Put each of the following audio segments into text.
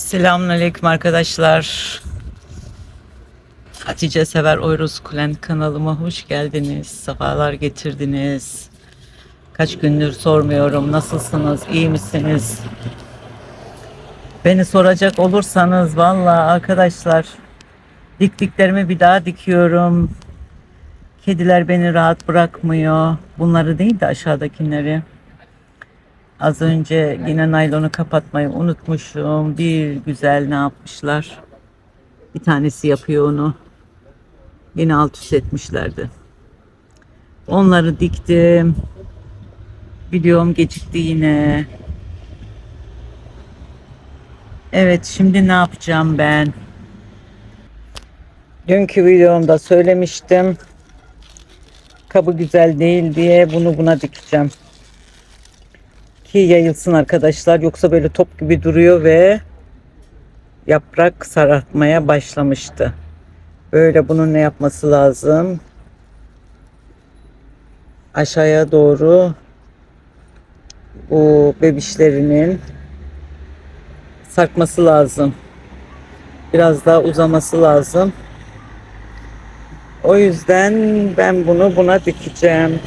Selamünaleyküm arkadaşlar. Hatice Sever Oyruz Kulen kanalıma hoş geldiniz. Sefalar getirdiniz. Kaç gündür sormuyorum. Nasılsınız? iyi misiniz? Beni soracak olursanız valla arkadaşlar diktiklerimi bir daha dikiyorum. Kediler beni rahat bırakmıyor. Bunları değil de aşağıdakileri. Az önce yine naylonu kapatmayı unutmuşum. Bir güzel ne yapmışlar. Bir tanesi yapıyor onu. Yine alt üst etmişlerdi. Onları diktim. Videom gecikti yine. Evet şimdi ne yapacağım ben? Dünkü videomda söylemiştim. Kabı güzel değil diye bunu buna dikeceğim ki yayılsın arkadaşlar. Yoksa böyle top gibi duruyor ve yaprak sarartmaya başlamıştı. Böyle bunun ne yapması lazım? Aşağıya doğru bu bebişlerinin sarkması lazım. Biraz daha uzaması lazım. O yüzden ben bunu buna dikeceğim.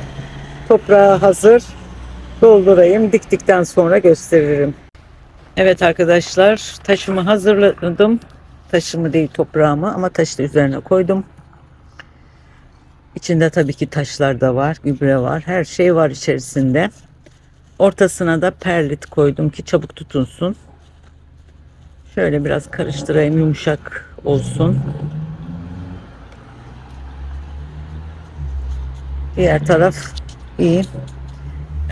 Toprağı hazır doldurayım. Diktikten sonra gösteririm. Evet arkadaşlar taşımı hazırladım. Taşımı değil toprağımı ama taşı üzerine koydum. İçinde tabii ki taşlar da var, gübre var. Her şey var içerisinde. Ortasına da perlit koydum ki çabuk tutunsun. Şöyle biraz karıştırayım yumuşak olsun. Diğer taraf iyi.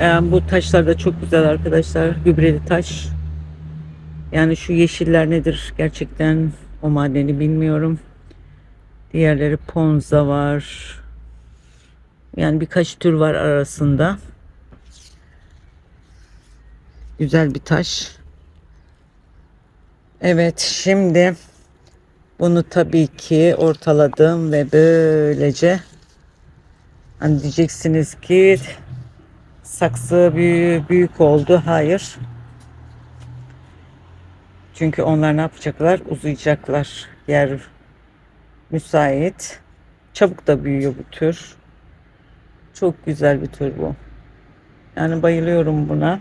Bu taşlar da çok güzel arkadaşlar. Gübreli taş. Yani şu yeşiller nedir gerçekten o madeni bilmiyorum. Diğerleri ponza var. Yani birkaç tür var arasında. Güzel bir taş. Evet şimdi bunu tabii ki ortaladım ve böylece hani diyeceksiniz ki saksı büyük, büyük oldu. Hayır. Çünkü onlar ne yapacaklar? Uzayacaklar. Yer müsait. Çabuk da büyüyor bu tür. Çok güzel bir tür bu. Yani bayılıyorum buna.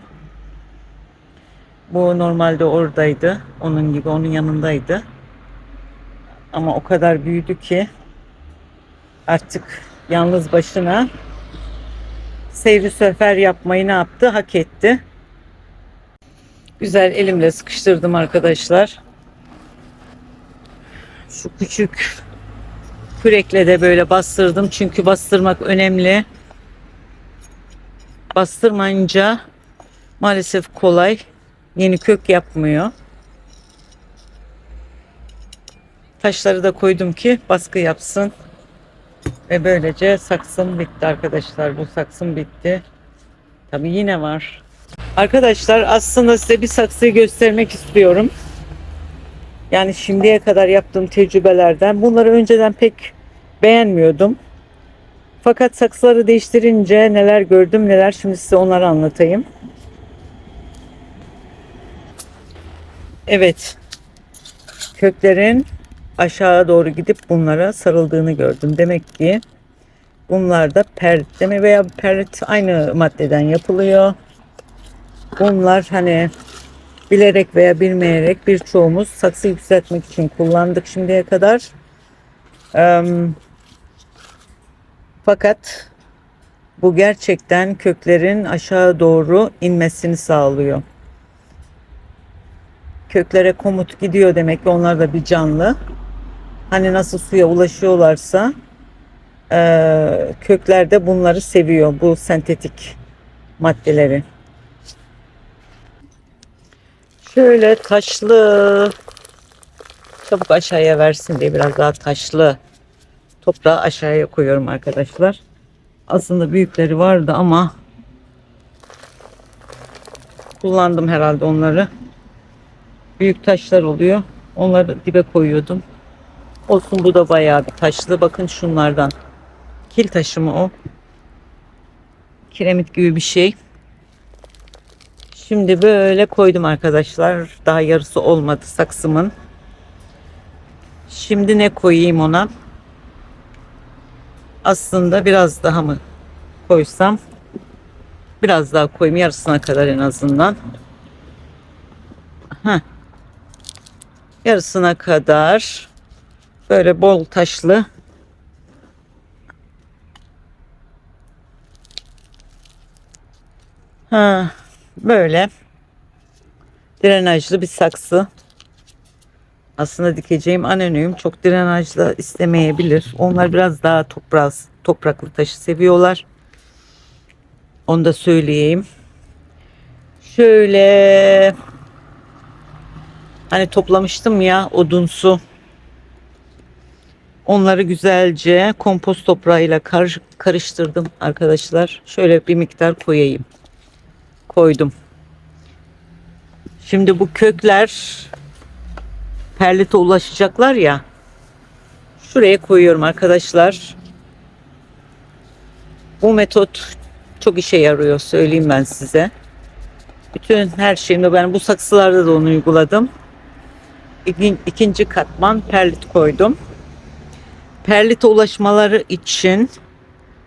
Bu normalde oradaydı. Onun gibi onun yanındaydı. Ama o kadar büyüdü ki artık yalnız başına seyri sefer yapmayı ne yaptı? Hak etti. Güzel elimle sıkıştırdım arkadaşlar. Şu küçük kürekle de böyle bastırdım. Çünkü bastırmak önemli. Bastırmayınca maalesef kolay. Yeni kök yapmıyor. Taşları da koydum ki baskı yapsın. Ve böylece saksım bitti arkadaşlar. Bu saksım bitti. Tabi yine var. Arkadaşlar aslında size bir saksıyı göstermek istiyorum. Yani şimdiye kadar yaptığım tecrübelerden bunları önceden pek beğenmiyordum. Fakat saksıları değiştirince neler gördüm neler şimdi size onları anlatayım. Evet. Köklerin aşağı doğru gidip bunlara sarıldığını gördüm. Demek ki bunlar da perlitleme veya perlit aynı maddeden yapılıyor. Bunlar hani bilerek veya bilmeyerek birçoğumuz saksı yükseltmek için kullandık şimdiye kadar. Fakat bu gerçekten köklerin aşağı doğru inmesini sağlıyor. Köklere komut gidiyor demek ki onlar da bir canlı hani nasıl suya ulaşıyorlarsa e, kökler de bunları seviyor bu sentetik maddeleri. Şöyle taşlı çabuk aşağıya versin diye biraz daha taşlı toprağı aşağıya koyuyorum arkadaşlar. Aslında büyükleri vardı ama kullandım herhalde onları. Büyük taşlar oluyor. Onları dibe koyuyordum. Olsun bu da bayağı bir taşlı. Bakın şunlardan. Kil taşı mı o? Kiremit gibi bir şey. Şimdi böyle koydum arkadaşlar. Daha yarısı olmadı saksımın. Şimdi ne koyayım ona? Aslında biraz daha mı koysam? Biraz daha koyayım yarısına kadar en azından. Heh. Yarısına kadar böyle bol taşlı Ha, böyle drenajlı bir saksı. Aslında dikeceğim anonüm çok drenajlı istemeyebilir. Onlar biraz daha toprak, topraklı taşı seviyorlar. Onu da söyleyeyim. Şöyle hani toplamıştım ya odunsu. Onları güzelce kompost toprağıyla kar- karıştırdım arkadaşlar. Şöyle bir miktar koyayım. Koydum. Şimdi bu kökler perlite ulaşacaklar ya. Şuraya koyuyorum arkadaşlar. Bu metot çok işe yarıyor söyleyeyim ben size. Bütün her şeyimde ben bu saksılarda da onu uyguladım. İkin- İkinci katman perlit koydum. Perlite ulaşmaları için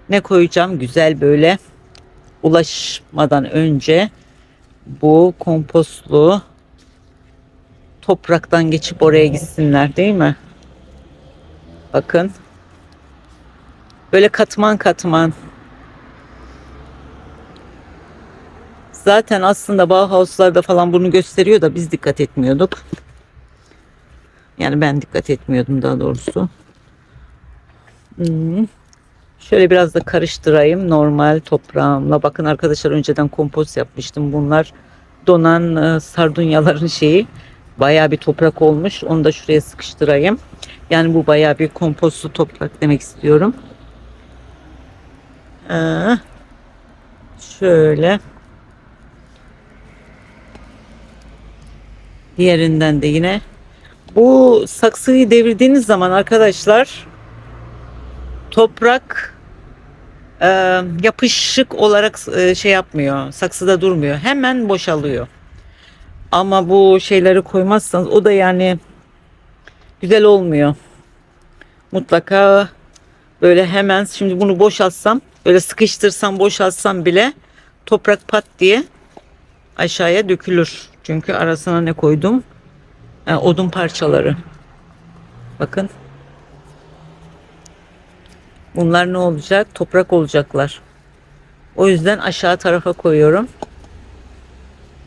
ne koyacağım? Güzel böyle ulaşmadan önce bu kompostlu topraktan geçip oraya gitsinler değil mi? Bakın. Böyle katman katman. Zaten aslında Bauhaus'larda falan bunu gösteriyor da biz dikkat etmiyorduk. Yani ben dikkat etmiyordum daha doğrusu. Şöyle biraz da karıştırayım normal toprağımla. Bakın arkadaşlar önceden kompost yapmıştım. Bunlar donan e, sardunyaların şeyi. Bayağı bir toprak olmuş. Onu da şuraya sıkıştırayım. Yani bu bayağı bir kompostlu toprak demek istiyorum. Ee, şöyle. Diğerinden de yine. Bu saksıyı devirdiğiniz zaman arkadaşlar toprak e, yapışık olarak e, şey yapmıyor. Saksıda durmuyor. Hemen boşalıyor. Ama bu şeyleri koymazsanız o da yani güzel olmuyor. Mutlaka böyle hemen şimdi bunu boşaltsam böyle sıkıştırsam boşaltsam bile toprak pat diye aşağıya dökülür. Çünkü arasına ne koydum? E, odun parçaları. Bakın. Bunlar ne olacak? Toprak olacaklar. O yüzden aşağı tarafa koyuyorum.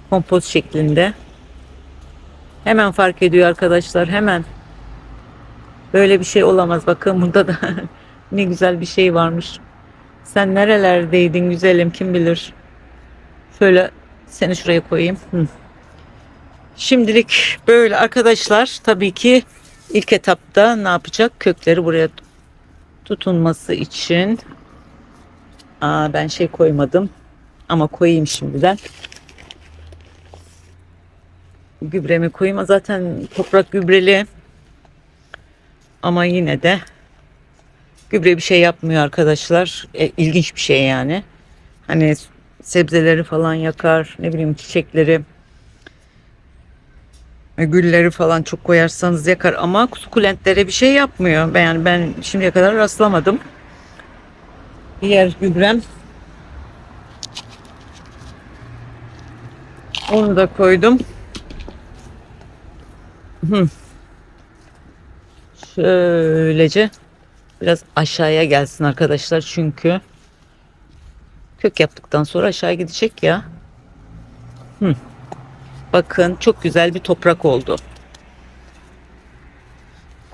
Kompost şeklinde. Hemen fark ediyor arkadaşlar. Hemen. Böyle bir şey olamaz. Bakın burada da ne güzel bir şey varmış. Sen nerelerdeydin güzelim kim bilir. Şöyle seni şuraya koyayım. Hı. Şimdilik böyle arkadaşlar tabii ki ilk etapta ne yapacak? Kökleri buraya tutunması için Aa, ben şey koymadım ama koyayım şimdiden. Gübremi koyayım. Zaten toprak gübreli ama yine de gübre bir şey yapmıyor arkadaşlar. E, ilginç bir şey yani. Hani sebzeleri falan yakar, ne bileyim çiçekleri, gülleri falan çok koyarsanız yakar ama sukulentlere bir şey yapmıyor. Ben yani ben şimdiye kadar rastlamadım. Diğer gübrem onu da koydum. Şöylece biraz aşağıya gelsin arkadaşlar çünkü kök yaptıktan sonra aşağı gidecek ya. Hı. Bakın çok güzel bir toprak oldu.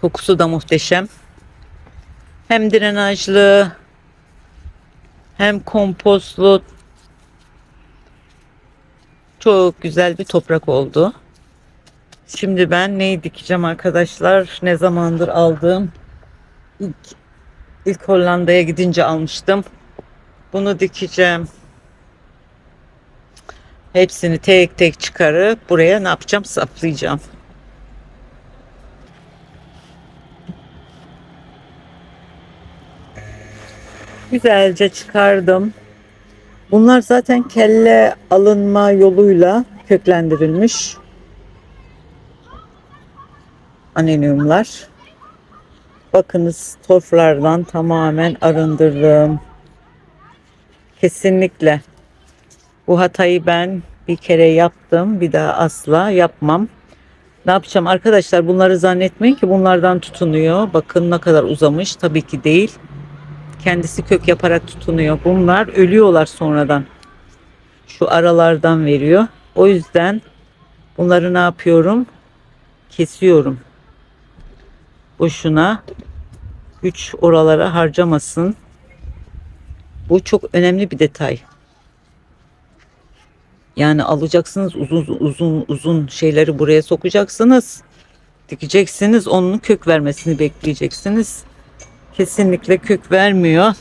Kokusu da muhteşem. Hem drenajlı hem kompostlu çok güzel bir toprak oldu. Şimdi ben neyi dikeceğim arkadaşlar? Ne zamandır aldığım ilk, ilk Hollanda'ya gidince almıştım. Bunu dikeceğim. Hepsini tek tek çıkarıp buraya ne yapacağım? Saplayacağım. Güzelce çıkardım. Bunlar zaten kelle alınma yoluyla köklendirilmiş aneliumlar. Bakınız torflardan tamamen arındırdım. Kesinlikle. Bu hatayı ben bir kere yaptım. Bir daha asla yapmam. Ne yapacağım arkadaşlar bunları zannetmeyin ki bunlardan tutunuyor. Bakın ne kadar uzamış. Tabii ki değil. Kendisi kök yaparak tutunuyor. Bunlar ölüyorlar sonradan. Şu aralardan veriyor. O yüzden bunları ne yapıyorum? Kesiyorum. Boşuna güç oralara harcamasın. Bu çok önemli bir detay. Yani alacaksınız uzun uzun uzun şeyleri buraya sokacaksınız. Dikeceksiniz onun kök vermesini bekleyeceksiniz. Kesinlikle kök vermiyor.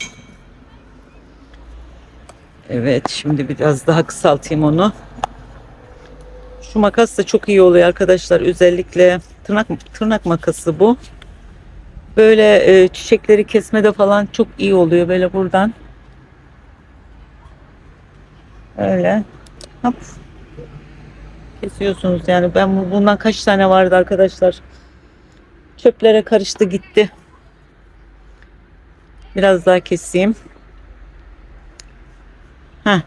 Evet şimdi biraz daha kısaltayım onu. Şu makas da çok iyi oluyor arkadaşlar. Özellikle tırnak tırnak makası bu. Böyle e, çiçekleri kesmede falan çok iyi oluyor. Böyle buradan. Öyle. Hop. Kesiyorsunuz yani. Ben bu- bundan kaç tane vardı arkadaşlar. Çöplere karıştı gitti. Biraz daha keseyim. Heh.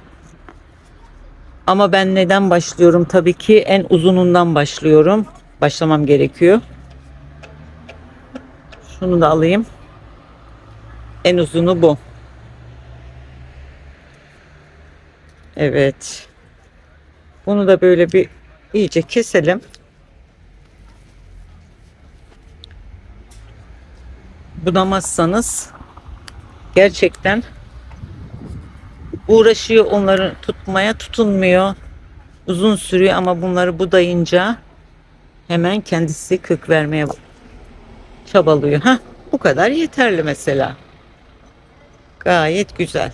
Ama ben neden başlıyorum? Tabii ki en uzunundan başlıyorum. Başlamam gerekiyor. Şunu da alayım. En uzunu bu. Evet. Bunu da böyle bir iyice keselim. Budamazsanız gerçekten uğraşıyor onları tutmaya tutunmuyor. Uzun sürüyor ama bunları budayınca hemen kendisi kök vermeye çabalıyor. Ha, bu kadar yeterli mesela. Gayet güzel.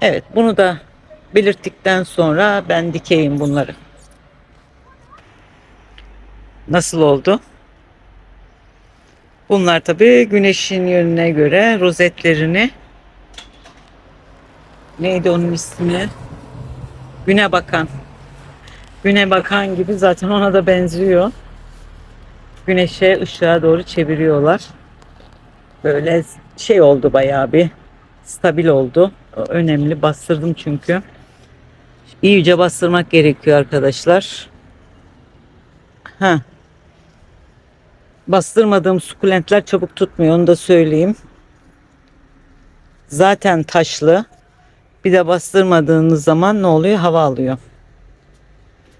Evet, bunu da belirttikten sonra ben dikeyim bunları. Nasıl oldu? Bunlar tabii güneşin yönüne göre rozetlerini neydi onun ismi? Güne bakan. Güne bakan gibi zaten ona da benziyor. Güneşe ışığa doğru çeviriyorlar. Böyle şey oldu bayağı bir stabil oldu. Önemli bastırdım çünkü. İyice bastırmak gerekiyor arkadaşlar. Ha. Bastırmadığım sukulentler çabuk tutmuyor onu da söyleyeyim. Zaten taşlı. Bir de bastırmadığınız zaman ne oluyor? Hava alıyor.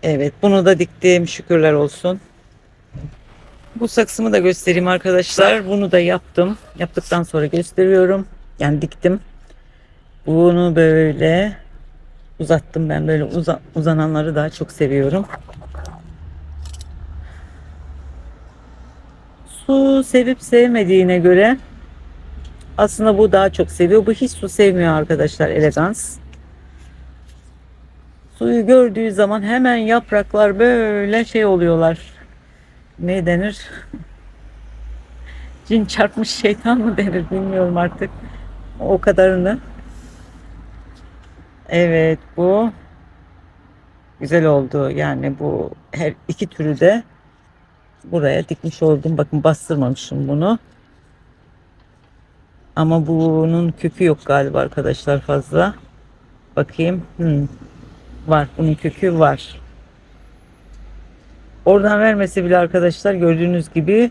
Evet bunu da diktim şükürler olsun. Bu saksımı da göstereyim arkadaşlar. Bunu da yaptım. Yaptıktan sonra gösteriyorum. Yani diktim. Bunu böyle uzattım. Ben böyle uza- uzananları daha çok seviyorum. Su sevip sevmediğine göre aslında bu daha çok seviyor. Bu hiç su sevmiyor arkadaşlar elegans. Suyu gördüğü zaman hemen yapraklar böyle şey oluyorlar. Ne denir? Cin çarpmış şeytan mı denir bilmiyorum artık. O kadarını. Evet bu güzel oldu. Yani bu her iki türü de buraya dikmiş oldum. Bakın bastırmamışım bunu. Ama bunun kökü yok galiba arkadaşlar fazla. Bakayım. Hmm. Var. Bunun kökü var. Oradan vermesi bile arkadaşlar gördüğünüz gibi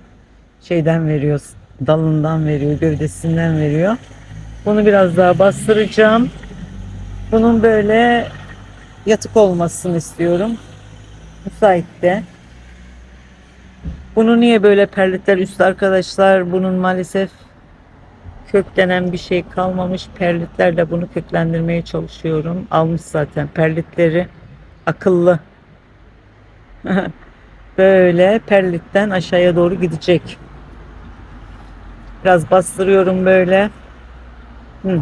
şeyden veriyor. Dalından veriyor. Gövdesinden veriyor. Bunu biraz daha bastıracağım. Bunun böyle yatık olmasını istiyorum. Müsaitte. Bunu niye böyle perlitler üstü arkadaşlar? Bunun maalesef kök denen bir şey kalmamış. Perlitlerle bunu köklendirmeye çalışıyorum. Almış zaten perlitleri. Akıllı. böyle perlitten aşağıya doğru gidecek. Biraz bastırıyorum böyle. Hı.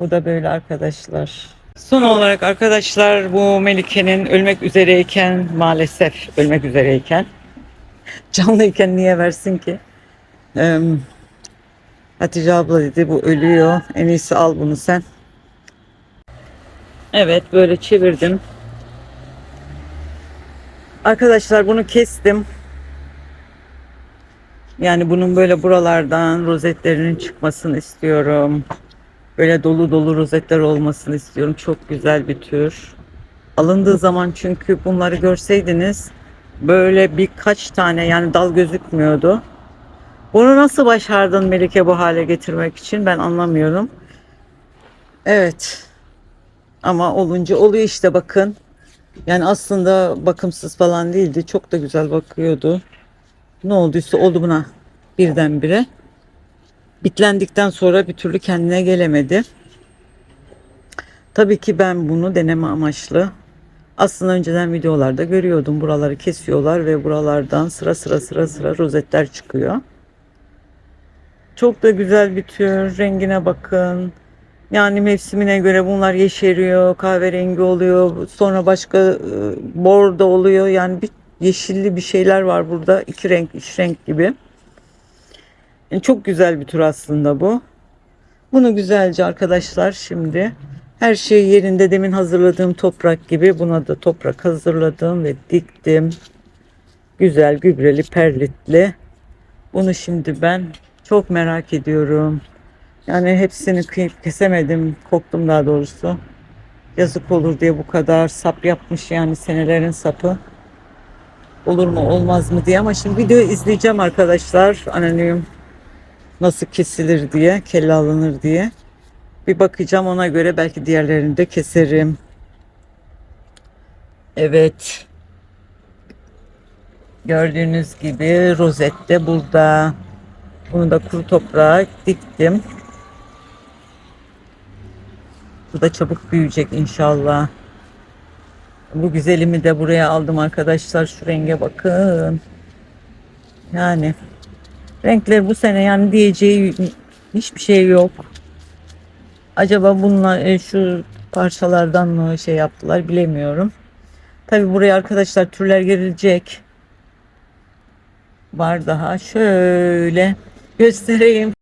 Bu da böyle arkadaşlar. Son olarak arkadaşlar bu Melike'nin ölmek üzereyken maalesef ölmek üzereyken canlıyken niye versin ki? Eee, Hatice abla dedi bu ölüyor. En iyisi al bunu sen. Evet böyle çevirdim. Arkadaşlar bunu kestim. Yani bunun böyle buralardan rozetlerinin çıkmasını istiyorum. Böyle dolu dolu rozetler olmasını istiyorum. Çok güzel bir tür. Alındığı zaman çünkü bunları görseydiniz böyle birkaç tane yani dal gözükmüyordu. Bunu nasıl başardın Melike bu hale getirmek için ben anlamıyorum. Evet. Ama olunca oluyor işte bakın. Yani aslında bakımsız falan değildi. Çok da güzel bakıyordu. Ne olduysa oldu buna birdenbire. Bitlendikten sonra bir türlü kendine gelemedi. Tabii ki ben bunu deneme amaçlı. Aslında önceden videolarda görüyordum. Buraları kesiyorlar ve buralardan sıra sıra sıra sıra rozetler çıkıyor. Çok da güzel tür. Rengine bakın. Yani mevsimine göre bunlar yeşeriyor, kahverengi oluyor. Sonra başka e, bordo oluyor. Yani bir yeşilli bir şeyler var burada. İki renk, üç renk gibi. Yani çok güzel bir tür aslında bu. Bunu güzelce arkadaşlar şimdi her şey yerinde demin hazırladığım toprak gibi buna da toprak hazırladım ve diktim. Güzel gübreli perlitli. Bunu şimdi ben çok merak ediyorum. Yani hepsini kıyıp kesemedim. Korktum daha doğrusu. Yazık olur diye bu kadar sap yapmış yani senelerin sapı. Olur mu olmaz mı diye ama şimdi video izleyeceğim arkadaşlar. Anonim nasıl kesilir diye, kelle alınır diye. Bir bakacağım ona göre belki diğerlerini de keserim. Evet. Gördüğünüz gibi rozet de burada. Bunu da kuru toprağa diktim. Bu da çabuk büyüyecek inşallah. Bu güzelimi de buraya aldım arkadaşlar. Şu renge bakın. Yani renkler bu sene yani diyeceği hiçbir şey yok. Acaba bunlar e, şu parçalardan mı şey yaptılar bilemiyorum. Tabi buraya arkadaşlar türler gelecek. Var daha şöyle göstereyim.